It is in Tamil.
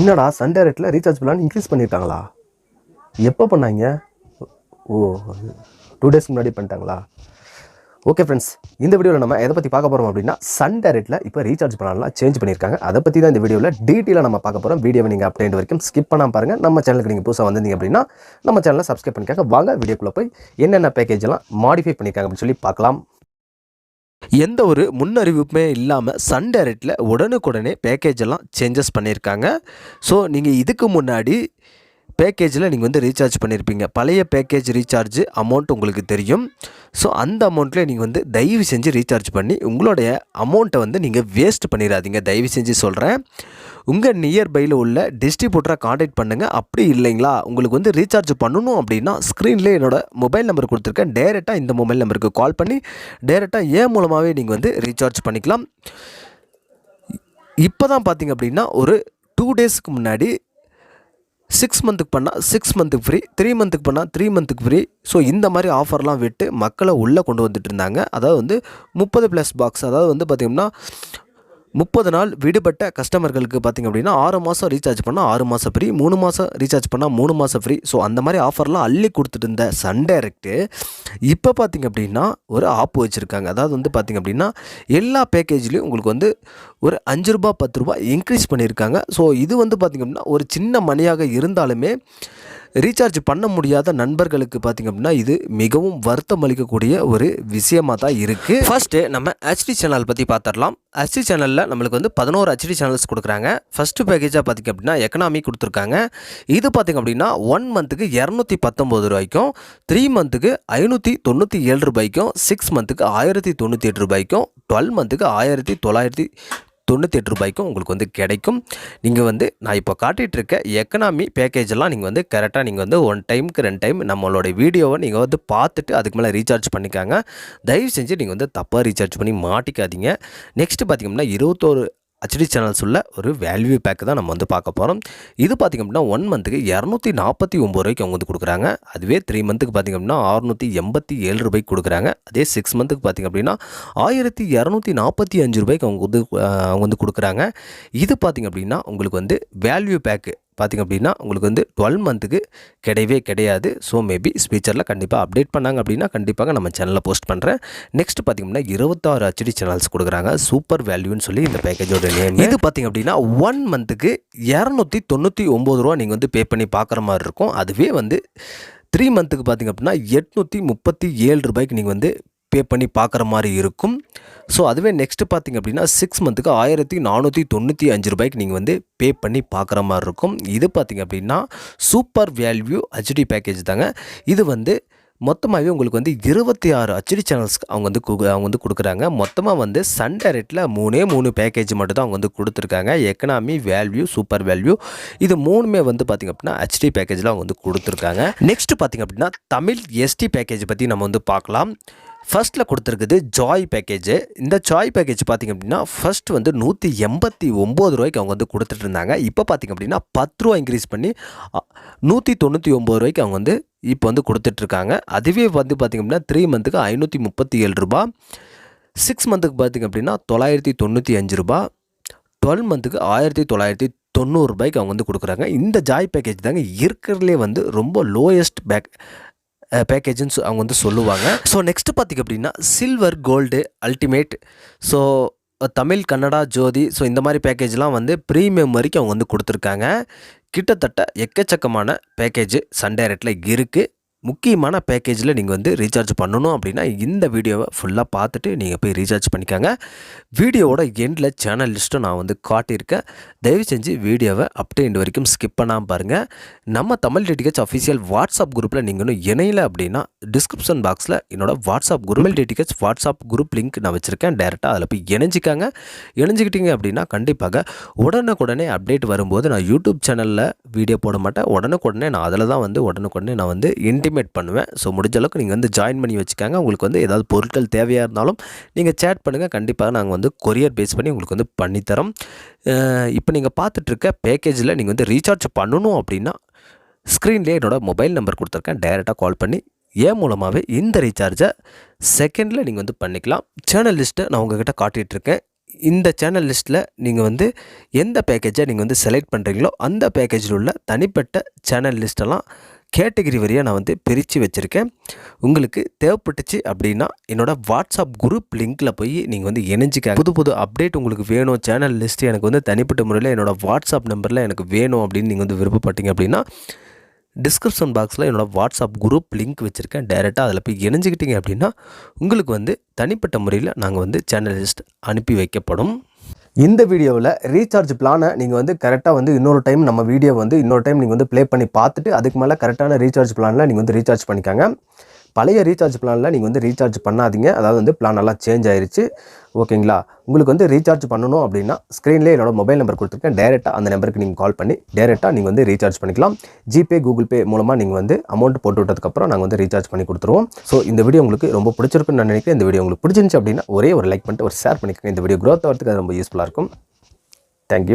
என்னடா சண்டே ரேட்டில் ரீசார்ஜ் பிளான் இன்க்ரீஸ் பண்ணியிருக்காங்களா எப்போ பண்ணாங்க? ஓ டூ டேஸ் முன்னாடி பண்ணிட்டாங்களா? ஓகே ஃப்ரெண்ட்ஸ் இந்த வீடியோவில் நம்ம எதை பற்றி பார்க்க போகிறோம் அப்படின்னா சண்டே ரேட்டில் இப்போ ரீசார்ஜ் பிளான்லாம் சேஞ்ச் பண்ணியிருக்காங்க அதை பற்றி தான் இந்த வீடியோவில் டீட்டெயிலாக நம்ம பார்க்க போகிறோம் வீடியோவை நீங்கள் அப்டேட் வரைக்கும் ஸ்கிப் பண்ணாமல் பாருங்கள் நம்ம சேனலுக்கு நீங்கள் புதுசாக வந்திருந்தீங்க அப்படின்னா நம்ம சேனலை சப்ஸ்கிரைப் பண்ணிக்காங்க. வாங்க வீடியோக்குள்ளே போய் என்னென்ன பேக்கேஜ்லாம் மாடிஃபை பண்ணியிருக்காங்க அப்படின்னு சொல்லி பார்க்கலாம். எந்த ஒரு முன்னறிவிப்புமே இல்லாமல் சன் டைரக்டில் உடனுக்குடனே பேக்கேஜ் எல்லாம் சேஞ்சஸ் பண்ணியிருக்காங்க ஸோ நீங்கள் இதுக்கு முன்னாடி பேக்கேஜில் நீங்கள் வந்து ரீசார்ஜ் பண்ணியிருப்பீங்க பழைய பேக்கேஜ் ரீசார்ஜ் அமௌண்ட் உங்களுக்கு தெரியும். ஸோ அந்த அமௌண்ட்டில் நீங்கள் வந்து தயவு செஞ்சு ரீசார்ஜ் பண்ணி உங்களுடைய அமௌண்ட்டை வந்து நீங்கள் வேஸ்ட் பண்ணிடாதீங்க. தயவு செஞ்சு சொல்கிறேன் உங்கள் நியர்பையில் உள்ள டிஸ்ட்ரிபியூட்டரை காண்டாக்ட் பண்ணுங்கள் அப்படி இல்லைங்களா? உங்களுக்கு வந்து ரீசார்ஜ் பண்ணணும் அப்படின்னா ஸ்க்ரீனில் என்னோடய மொபைல் நம்பர் கொடுத்துருக்கேன். டேரெக்டாக இந்த மொபைல் நம்பருக்கு கால் பண்ணி டேரெக்டாக ஏன் மூலமாகவே நீங்கள் வந்து ரீசார்ஜ் பண்ணிக்கலாம். இப்போ தான் பார்த்தீங்க அப்படின்னா ஒரு டூ டேஸ்க்கு முன்னாடி சிக்ஸ் மந்த்துக்கு பண்ணால் சிக்ஸ் மந்த்துக்கு ஃப்ரீ த்ரீ மந்த்துக்கு பண்ணால் த்ரீ மந்த்துக்கு ஃப்ரீ ஸோ இந்த மாதிரி ஆஃபர்லாம் விட்டு மக்களை உள்ளே கொண்டு வந்துட்டு இருந்தாங்க. அதாவது வந்து முப்பது ப்ளஸ் பாக்ஸ் அதாவது வந்து பார்த்திங்கன்னா முப்பது நாள் விடுபட்ட கஸ்டமர்களுக்கு பார்த்திங்க அப்படின்னா ஆறு மாதம் ரீசார்ஜ் பண்ணால் ஆறு மாதம் ஃப்ரீ மூணு மாதம் ரீசார்ஜ் பண்ணால் மூணு மாதம் ஃப்ரீ ஸோ அந்த மாதிரி ஆஃபர்லாம் அள்ளி கொடுத்துட்டு இருந்த சன் டைரக்ட்டு இப்போ பார்த்திங்க அப்படின்னா ஒரு ஆப் வச்சுருக்காங்க. அதாவது வந்து பார்த்திங்க அப்படின்னா எல்லா பேக்கேஜ்லேயும் உங்களுக்கு வந்து ஒரு அஞ்சு ரூபா பத்து ரூபா இன்க்ரீஸ் பண்ணியிருக்காங்க. ஸோ இது வந்து பார்த்திங்க அப்படின்னா ஒரு சின்ன மணியாக இருந்தாலுமே ரீசார்ஜ் பண்ண முடியாத நண்பர்களுக்கு பார்த்திங்க அப்படின்னா இது மிகவும் வருத்தம் அளிக்கக்கூடிய ஒரு விஷயமாக தான் இருக்குது ஃபஸ்ட்டு நம்ம ஹெச்டி சேனல் பற்றி பார்த்துடலாம் ஹெச்டி சேனலில் நம்மளுக்கு வந்து பதினோரு ஹெச்டி சேனல்ஸ் கொடுக்குறாங்க. ஃபஸ்ட்டு பேக்கேஜாக பார்த்திங்க அப்படின்னா எக்கனாமி கொடுத்துருக்காங்க. இது பார்த்திங்க அப்படின்னா ஒன் மந்த்துக்கு இரநூத்தி பத்தொம்போது ரூபாய்க்கும் த்ரீ மந்த்துக்கு ஐநூற்றி தொண்ணூற்றி ஏழு ரூபாய்க்கும் சிக்ஸ் மந்த்துக்கு ஆயிரத்தி தொண்ணூற்றி எட்டு ரூபாய்க்கும் டுவெல் மந்த்துக்கு ஆயிரத்தி தொள்ளாயிரத்தி தொண்ணூற்றி எட்டு ரூபாய்க்கும் உங்களுக்கு வந்து கிடைக்கும். நீங்கள் வந்து நான் இப்போ காட்டிகிட்ருக்க எக்கனாமி பேக்கேஜெல்லாம் நீங்கள் வந்து கரெக்டாக நீங்கள் வந்து ஒன் டைமுக்கு ரெண்டு டைம் நம்மளோட வீடியோவை நீங்கள் வந்து பார்த்துட்டு அதுக்கு மேலே ரீசார்ஜ் பண்ணிக்காங்க. தயவு செஞ்சு நீங்கள் வந்து தப்பாக ரீசார்ஜ் பண்ணி மாட்டிக்காதீங்க. நெக்ஸ்ட்டு பார்த்தீங்கன்னா இருபத்தோரு ஹெச்டி சேனல்ஸ் உள்ள ஒரு வேல்யூ பேக்கு தான் நம்ம வந்து பார்க்க போகிறோம் இது பார்த்திங்க அப்படின்னா ஒன் மந்த்துக்கு இரநூத்தி நாற்பத்தி ஒம்பது ரூபாய்க்கு அவங்க வந்து கொடுக்குறாங்க. அதுவே த்ரீ மந்த்துக்கு பார்த்திங்க அப்படின்னா அறுநூற்றி எண்பத்தி ஏழு ரூபாய்க்கு கொடுக்குறாங்க. அதே சிக்ஸ் மந்த்துக்கு பார்த்திங்க அப்படின்னா ஆயிரத்தி இரநூத்தி நாற்பத்தி அஞ்சு ரூபாய்க்கு அவங்க வந்து அவங்க வந்து கொடுக்குறாங்க. இது பார்த்திங்க அப்படின்னா உங்களுக்கு வந்து வேல்யூ பேக்கு பார்த்திங்க அப்படின்னா உங்களுக்கு வந்து டுவெல் மந்த்துக்கு கிடையவே கிடையாது. ஸோ மேபி ஸ்பீச்சரில் கண்டிப்பாக அப்டேட் பண்ணாங்க அப்படின்னா கண்டிப்பாக நம்ம சேனலில் போஸ்ட் பண்ணுறேன் நெக்ஸ்ட் பார்த்திங்க அப்படின்னா இருபத்தாறு ஹெச்டி சேனல்ஸ் கொடுக்குறாங்க. சூப்பர் வேல்யூன்னு சொல்லி இந்த பேக்கேஜோட நேம் இது பார்த்திங்க அப்படின்னா ஒன் மந்த்துக்கு இரநூத்தி தொண்ணூற்றி ஒம்பது ரூபா நீங்கள் வந்து பே பண்ணி பார்க்குற மாதிரி இருக்கும். அதுவே வந்து த்ரீ மந்த்துக்கு பார்த்திங்க அப்படின்னா எட்நூற்றி முப்பத்தி ஏழு ரூபாய்க்கு நீங்கள் வந்து பே பண்ணி பார்க்குற மாதிரி இருக்கும். ஸோ அதுவே நெக்ஸ்ட்டு பார்த்திங்க அப்படின்னா சிக்ஸ் மந்த்துக்கு ஆயிரத்தி நானூற்றி தொண்ணூற்றி அஞ்சு ரூபாய்க்கு நீங்கள் வந்து பே பண்ணி பார்க்குற மாதிரி இருக்கும். இது பார்த்திங்க அப்படின்னா சூப்பர் வேல்யூ ஹெச்டி பேக்கேஜ் தாங்க. இது வந்து மொத்தமாகவே உங்களுக்கு வந்து இருபத்தி ஆறு ஹெச்டி சேனல்ஸ்க்கு அவங்க வந்து கு- அவங்க வந்து கொடுக்குறாங்க. மொத்தமாக வந்து சன் டைரக்டில் மூணே மூணு பேக்கேஜ் மட்டும் தான் அவங்க வந்து கொடுத்துருக்காங்க. எக்கனாமி வேல்யூ சூப்பர் வேல்யூ இது மூணுமே வந்து பார்த்திங்க அப்படின்னா ஹெச்டி பேக்கேஜில் அவங்க வந்து கொடுத்துருக்காங்க. நெக்ஸ்ட் பார்த்திங்க அப்படின்னா தமிழ் எஸ்டி பேக்கேஜ் பற்றி நம்ம வந்து பார்க்கலாம். ஃபர்ஸ்ட்டில் கொடுத்துருக்குது ஜாய் பேக்கேஜ் இந்த ஜாய் பேக்கேஜ் பார்த்திங்க அப்படின்னா ஃபர்ஸ்ட் வந்து நூற்றி எண்பத்தி ஒம்பது ரூபாய்க்கு அவங்க வந்து கொடுத்துட்டு இருந்தாங்க. இப்போ பார்த்திங்க அப்படின்னா பத்து ரூபா இன்க்ரீஸ் பண்ணி நூற்றி தொண்ணூற்றி ஒம்பது ரூபாய்க்கு அவங்க வந்து இப்போ வந்து கொடுத்துட்ருக்காங்க அதுவே வந்து பார்த்திங்க அப்படின்னா த்ரீ மந்த்துக்கு ஐநூற்றி முப்பத்தி ஏழு ரூபா. சிக்ஸ் மந்த்துக்கு பார்த்திங்க அப்படின்னா தொள்ளாயிரத்தி தொண்ணூற்றி அஞ்சு ரூபா. டுவெல் மந்த்துக்கு ஆயிரத்தி தொள்ளாயிரத்தி தொண்ணூறுபாய்க்கு அவங்க வந்து கொடுக்குறாங்க. இந்த ஜாய் பேக்கேஜ் தாங்க இருக்கிறதுலே வந்து ரொம்ப லோயஸ்ட் பேக் பேக்கேஜ்னு அவங்க வந்து சொல்லுவாங்க. ஸோ நெக்ஸ்ட்டு பார்த்திங்க அப்படின்னா silver gold ultimate so Tamil Kannada Jothi so இந்த மாதிரி பேக்கேஜ்லாம் வந்து ப்ரீமியம் வரைக்கும் அவங்க வந்து கொடுத்துருக்காங்க. கிட்டத்தட்ட எக்கச்சக்கமான பேக்கேஜ் சண்டே ரேட்டில் இருக்குது முக்கியமான பேக்கேஜில் நீங்கள் வந்து ரீசார்ஜ் பண்ணணும் அப்படின்னா இந்த வீடியோவை ஃபுல்லாக பார்த்துட்டு நீங்கள் போய் ரீசார்ஜ் பண்ணிக்காங்க. வீடியோவோட எண்டில் சேனல் லிஸ்ட்டும் நான் வந்து காட்டியிருக்கேன். தயவு செஞ்சு வீடியோவை அப்டே இன்று வரைக்கும் ஸ்கிப் பண்ணாமல் பாருங்கள் நம்ம தமிழ் டிடிகேச் அஃபிஷியல் வாட்ஸ்அப் குரூப்பில் நீங்கள் இன்னும் இணையல அப்படின்னா டிஸ்கிரிப்ஷன் பாக்ஸில் என்னோட வாட்ஸ்அப் குரூப் டிடிகேச் வாட்ஸ்அப் குரூப் லிங்க் நான் வச்சுருக்கேன். டேரெக்டாக அதில் போய் இணைஞ்சிக்காங்க. இணைஞ்சிக்கிட்டீங்க அப்படின்னா கண்டிப்பாக உடனுக்குடனே அப்டேட் வரும்போது நான் யூடியூப் சேனலில் வீடியோ போட மாட்டேன். உடனுக்குடனே நான் அதில் தான் வந்து உடனுக்குடனே நான் வந்து இன்டிமேட் பண்ணுவேன். ஸோ முடிஞ்ச அளவுக்கு நீங்கள் வந்து ஜாயின் பண்ணி வச்சுக்காங்க. உங்களுக்கு வந்து ஏதாவது பொருட்கள் தேவையாக இருந்தாலும் நீங்கள் சேட் பண்ணுங்கள் கண்டிப்பாக நாங்கள் வந்து கொரியர் பேஸ் பண்ணி உங்களுக்கு வந்து பண்ணித்தரோம். இப்போ நீங்கள் பார்த்துட்ருக்க பேக்கேஜில் நீங்கள் வந்து ரீசார்ஜ் பண்ணணும் அப்படின்னா ஸ்க்ரீன்லேயே என்னோடய மொபைல் நம்பர் கொடுத்துருக்கேன். டைரெக்டாக கால் பண்ணி ஏன் மூலமாகவே இந்த ரீசார்ஜை செகண்டில் நீங்கள் வந்து பண்ணிக்கலாம். சேனல் லிஸ்ட்டை நான் உங்ககிட்ட காட்டிகிட்ருக்கேன் இந்த சேனல் லிஸ்ட்டில் நீங்கள் வந்து எந்த பேக்கேஜை நீங்கள் வந்து செலக்ட் பண்ணுறீங்களோ அந்த பேக்கேஜில் உள்ள தனிப்பட்ட சேனல் லிஸ்ட்டெல்லாம் கேட்டகிரி வரியாக நான் வந்து பிரித்து வச்சுருக்கேன். உங்களுக்கு தேவைப்பட்டுச்சு அப்படின்னா என்னோடய வாட்ஸ்அப் குரூப் லிங்க்கில் போய் நீங்கள் வந்து இணைஞ்சிக்க புது புது அப்டேட் உங்களுக்கு வேணும். சேனல் லிஸ்ட்டு எனக்கு வந்து தனிப்பட்ட முறையில் என்னோடய வாட்ஸ்அப் நம்பரில் எனக்கு வேணும் அப்படின்னு நீங்கள் வந்து விருப்பப்பட்டீங்க அப்படின்னா டிஸ்கிரிப்ஷன் பாக்ஸில் என்னோடய வாட்ஸ்அப் குரூப் லிங்க் வச்சுருக்கேன். டைரெக்டாக அதில் போய் இணைஞ்சிக்கிட்டீங்க அப்படின்னா உங்களுக்கு வந்து தனிப்பட்ட முறையில் நாங்கள் வந்து சேனல் லிஸ்ட் அனுப்பி வைக்கப்படும். இந்த வீடியோவில் ரீசார்ஜ் பிளானை நீங்கள் வந்து கரெக்டாக வந்து இன்னொரு டைம் நம்ம வீடியோ வந்து இன்னொரு டைம் நீங்கள் வந்து ப்ளே பண்ணி பார்த்துட்டு அதுக்கு மேலே கரெக்டான ரீசார்ஜ் பிளானில் நீங்கள் வந்து ரீசார்ஜ் பண்ணிக்காங்க. பழைய ரீசார்ஜ் பிளானில் நீங்கள் வந்து ரீசார்ஜ் பண்ணாதீங்க. அதாவது வந்து பிளான் எல்லாம் சேஞ்ச் ஆயிருச்சு. ஓகேங்களா? உங்களுக்கு வந்து ரீசார்ஜ் பண்ணணும் அப்படின்னா ஸ்க்ரீன்லேயே என்னோட மொபைல் நம்பர் கொடுத்துருக்கேன். டேரெக்டாக அந்த நம்பருக்கு நீங்கள் கால் பண்ணி டேரெக்டாக நீங்கள் வந்து ரீசார்ஜ் பண்ணிக்கலாம். ஜிபே கூகுள் பே மூலமாக நீங்கள் வந்து அமௌண்ட் போட்டு விட்டதுக்கப்புறம் நாங்கள் வந்து ரீசார்ஜ் பண்ணி கொடுத்துருவோம். ஸோ இந்த வீடியோ உங்களுக்கு ரொம்ப பிடிச்சிருக்குன்னு நான் நினைக்கிறேன். இந்த வீடியோ உங்களுக்கு பிடிச்சிருந்துச்சு அப்படின்னா ஒரே ஒரு லைக் பண்ணிட்டு ஒரு ஷேர் பண்ணிக்கோங்க. இந்த வீடியோ க்ரோத் ஆகிறதுக்கு அது ரொம்ப யூஸ்ஃபுல்லாக இருக்கும். தேங்க்யூ